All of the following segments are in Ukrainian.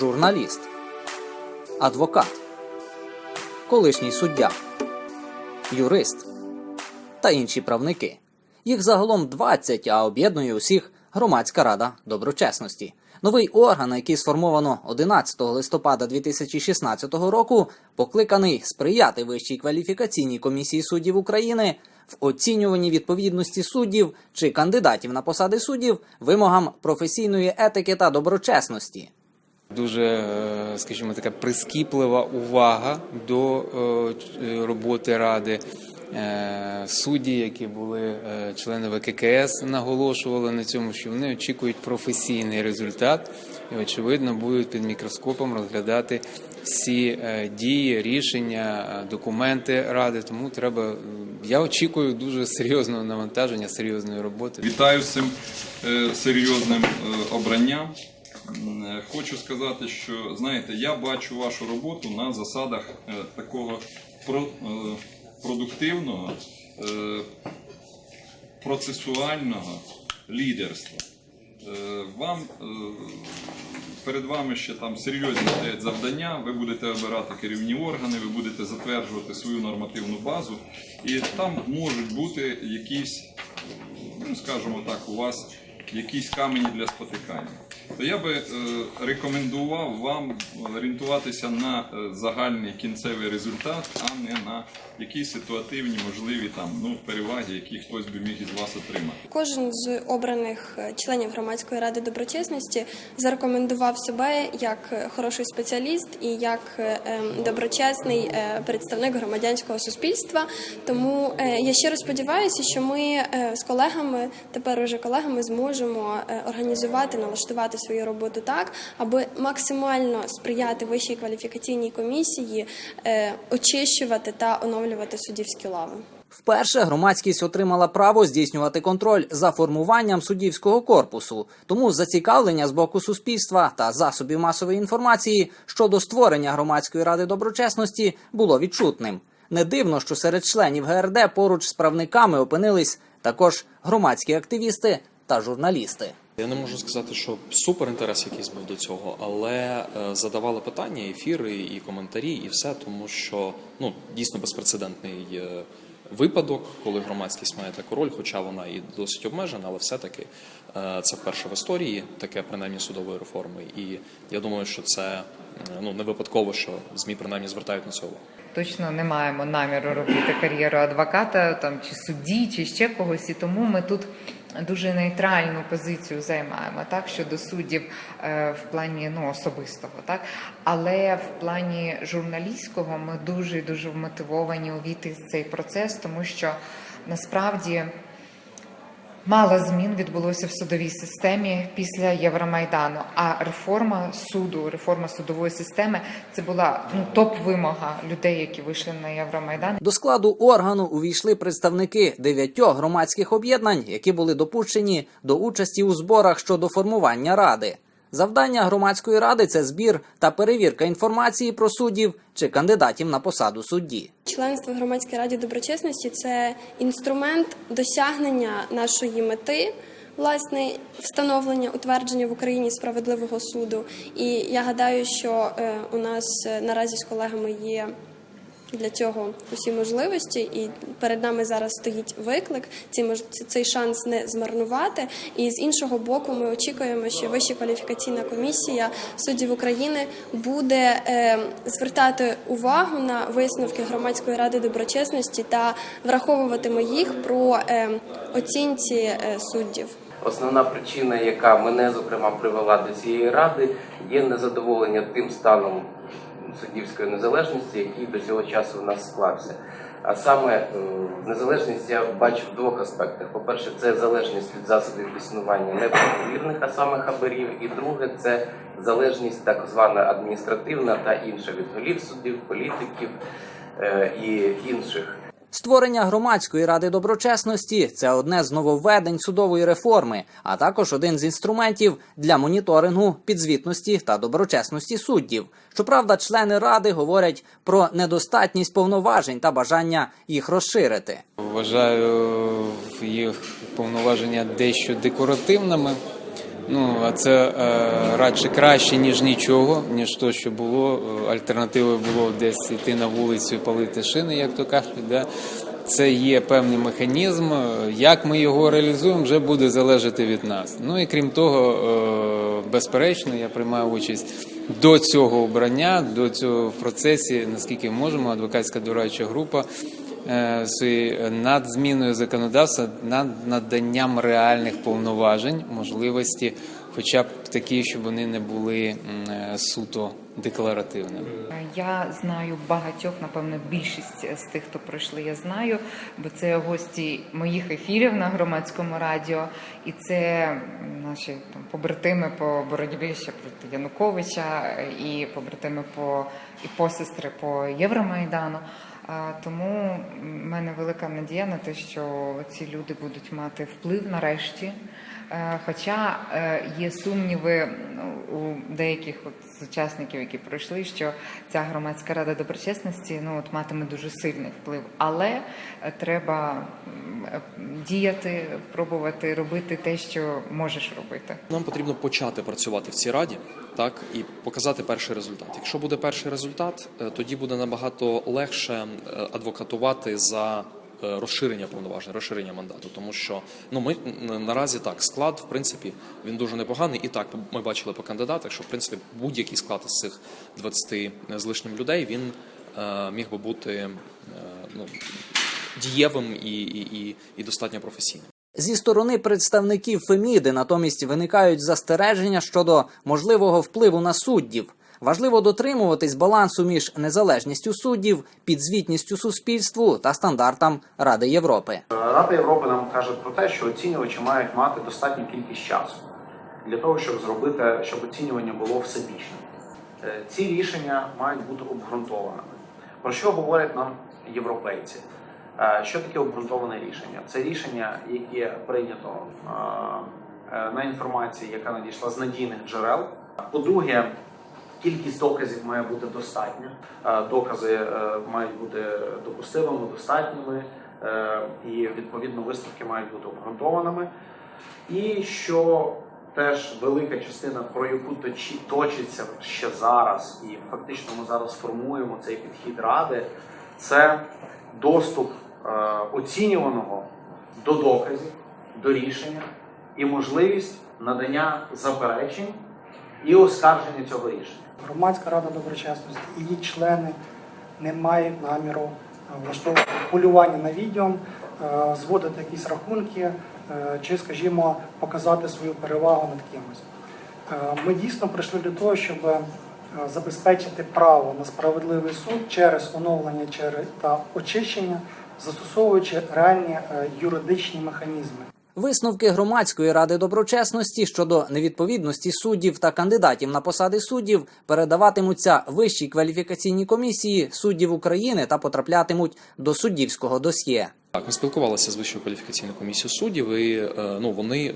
журналіст, адвокат, колишній суддя, юрист та інші правники. Їх загалом 20, а об'єднує усіх громадська рада доброчесності. Новий орган, який сформовано 11 листопада 2016 року, покликаний сприяти Вищій кваліфікаційній комісії суддів України в оцінюванні відповідності суддів чи кандидатів на посади суддів вимогам професійної етики та доброчесності. Дуже, е, скажімо, така прискіплива увага до е, роботи ради. Е, Судді, які були е, члени ВККС, наголошували на цьому, що вони очікують професійний результат і, очевидно, будуть під мікроскопом розглядати всі е, дії, рішення, е, документи ради. Тому треба. е, Я очікую дуже серйозного навантаження, серйозної роботи. Вітаю з цим е, серйозним е, обранням. Е, Хочу сказати, що знаєте, я бачу вашу роботу на засадах е, такого е, продуктивного, процесуального лідерства. Вам перед вами ще там серйозні стоять завдання. Ви будете обирати керівні органи, ви будете затверджувати свою нормативну базу, і там можуть бути якісь ну, скажімо так, у вас якісь камені для спотикання. То я би е, рекомендував вам орієнтуватися на е, загальний кінцевий результат, а не на якісь ситуативні, можливі там ну переваги, які хтось би міг із вас отримати. Кожен з обраних е, членів громадської ради доброчесності зарекомендував себе як хороший спеціаліст і як ем, доброчесний представник громадянського суспільства. Тому я щиро сподіваюся, що ми з колегами, тепер уже колегами, зможемо організувати, налаштувати свою роботу так, аби максимально сприяти вищій кваліфікаційній комісії, е, очищувати та оновлювати суддівські лави. Вперше громадськість отримала право здійснювати контроль за формуванням суддівського корпусу, тому зацікавлення з боку суспільства та засобів масової інформації щодо створення громадської ради доброчесності було відчутним. Не дивно, що серед членів ГРД поруч з правниками опинились також громадські активісти та журналісти. Я не можу сказати, що супер інтерес якийсь був до цього, але е, задавали питання, ефіри і коментарі, і все, тому що ну дійсно безпрецедентний е, випадок, коли громадськість має таку роль, хоча вона і досить обмежена, але все-таки е, це вперше в історії таке принаймні судової реформи. І я думаю, що це ну не випадково, що змі принаймні звертають на це увагу. Точно не маємо наміру робити кар'єру адвоката там чи судді, чи ще когось. І тому ми тут дуже нейтральну позицію займаємо так щодо суддів е, в плані ну особистого, так але в плані журналістського ми дуже дуже вмотивовані увійти в цей процес, тому що насправді. Мало змін відбулося в судовій системі після Євромайдану. А реформа суду, реформа судової системи це була ну топ-вимога людей, які вийшли на Євромайдан. До складу органу увійшли представники дев'ятьох громадських об'єднань, які були допущені до участі у зборах щодо формування ради. Завдання громадської ради це збір та перевірка інформації про суддів чи кандидатів на посаду судді. Членство в громадській раді доброчесності це інструмент досягнення нашої мети. Власне встановлення утвердження в Україні справедливого суду, і я гадаю, що е, у нас е, наразі з колегами є для цього усі можливості, і перед нами зараз стоїть виклик мож- цей шанс не змарнувати. І з іншого боку, ми очікуємо, що Вища кваліфікаційна комісія суддів України буде е, звертати увагу на висновки громадської ради доброчесності та враховуватиме їх про е, оцінці е, суддів. Основна причина, яка мене зокрема привела до цієї ради, є незадоволення тим станом суддівської незалежності, який до цього часу в нас склався. А саме е, незалежність я бачу в двох аспектах: по-перше, це залежність від засобів існування неправомірних, а саме хабарів, і друге це залежність так звана адміністративна та інша від голів суддів, політиків е, і інших. Створення громадської ради доброчесності це одне з нововведень судової реформи, а також один з інструментів для моніторингу підзвітності та доброчесності суддів. Щоправда, члени ради говорять про недостатність повноважень та бажання їх розширити. Вважаю їх повноваження дещо декоративними. Ну, а це е, радше краще, ніж нічого, ніж то, що було. Е, Альтернативою було десь йти на вулицю і палити шини, як то кажуть. Да? Це є певний механізм. Е, Як ми його реалізуємо, вже буде залежати від нас. Ну і крім того, е, безперечно, я приймаю участь до цього обрання, до цього в процесі, наскільки можемо, адвокатська дорадча група з- над зміною законодавства, над наданням реальних повноважень, можливості, хоча б такі, щоб вони не були е, суто декларативними. Я знаю багатьох, напевно, більшість з тих, хто пройшли, я знаю, бо це гості моїх ефірів на громадському радіо, і це наші там побратими по боротьбі ще проти Януковича, і побратими по і посестри по Євромайдану. Тому в мене велика надія на те, що ці люди будуть мати вплив нарешті. Е, Хоча е, є сумніви ну, у деяких от з учасників, які пройшли, що ця громадська рада доброчесності ну от матиме дуже сильний вплив, але е, треба е, діяти, пробувати робити те, що можеш робити. Нам потрібно почати працювати в цій раді, так і показати перший результат. Якщо буде перший результат, е, тоді буде набагато легше адвокатувати за розширення повноважень, розширення мандату, тому що ну ми наразі так склад, в принципі, він дуже непоганий. І так ми бачили по кандидатах, що в принципі будь-який склад із цих 20 з лишнім людей він е, міг би бути е, ну дієвим і, і, і, і достатньо професійним. Зі сторони представників Феміди натомість виникають застереження щодо можливого впливу на суддів. Важливо дотримуватись балансу між незалежністю суддів, підзвітністю суспільству та стандартам Ради Європи. Рада Європи нам каже про те, що оцінювачі мають мати достатню кількість часу для того, щоб зробити, щоб оцінювання було всебічним. Е, Ці рішення мають бути обґрунтованими. Про що говорять нам європейці? Е, Що таке обґрунтоване рішення? Це рішення, яке прийнято е, на інформації, яка надійшла з надійних джерел. По-друге, Кількість доказів має бути достатня. Е, Докази е, мають бути допустимими, достатніми, е, і відповідно висновки мають бути обґрунтованими. І що теж велика частина, про яку точиться ще зараз, і фактично ми зараз формуємо цей підхід ради, це доступ оцінюваного до доказів, до рішення і можливість надання заперечень і оскарження цього рішення. Громадська рада доброчесності її члени не мають наміру е, влаштовувати полювання на відео, е, зводити якісь рахунки е, чи, скажімо, показати свою перевагу над кимось. Ми дійсно прийшли для того, щоб забезпечити право на справедливий суд через оновлення та очищення, застосовуючи реальні юридичні механізми. Висновки громадської ради доброчесності щодо невідповідності суддів та кандидатів на посади суддів передаватимуться вищій кваліфікаційній комісії суддів України та потраплятимуть до суддівського досьє. Так, ми спілкувалися з Вищою кваліфікаційною комісією суддів, і е, ну вони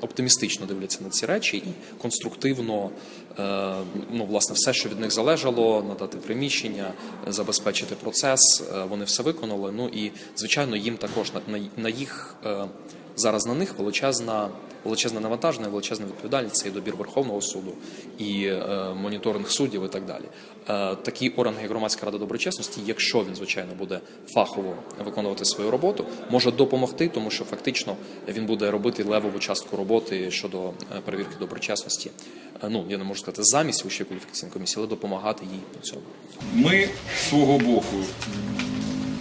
оптимістично дивляться на ці речі і конструктивно, е, ну власне, все, що від них залежало, надати приміщення, забезпечити процес. е, Вони все виконали. Ну і звичайно, їм також на, на, їх зараз на них величезна. Величезне навантаження, величезна відповідальність це і добір Верховного суду, і е, моніторинг суддів, і так далі. Е, такий орган, як громадська рада доброчесності, якщо він звичайно буде фахово виконувати свою роботу, може допомогти, тому що фактично він буде робити левову частку роботи щодо е, перевірки доброчесності. Е, ну я не можу сказати замість вищої кваліфікаційної комісії, але допомагати їй у цьому. Ми свого боку,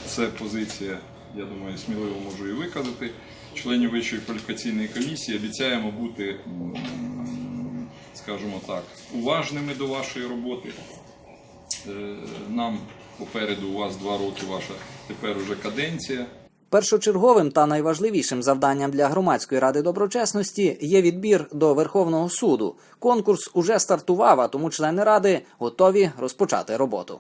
це позиція, я думаю, сміливо можу і виказати. Членів Вищої кваліфікаційної комісії обіцяємо бути, скажімо так, уважними до вашої роботи. Е, Нам попереду у вас два роки ваша тепер уже каденція. Першочерговим та найважливішим завданням для громадської ради доброчесності є відбір до Верховного суду. Конкурс уже стартував, а тому члени ради готові розпочати роботу.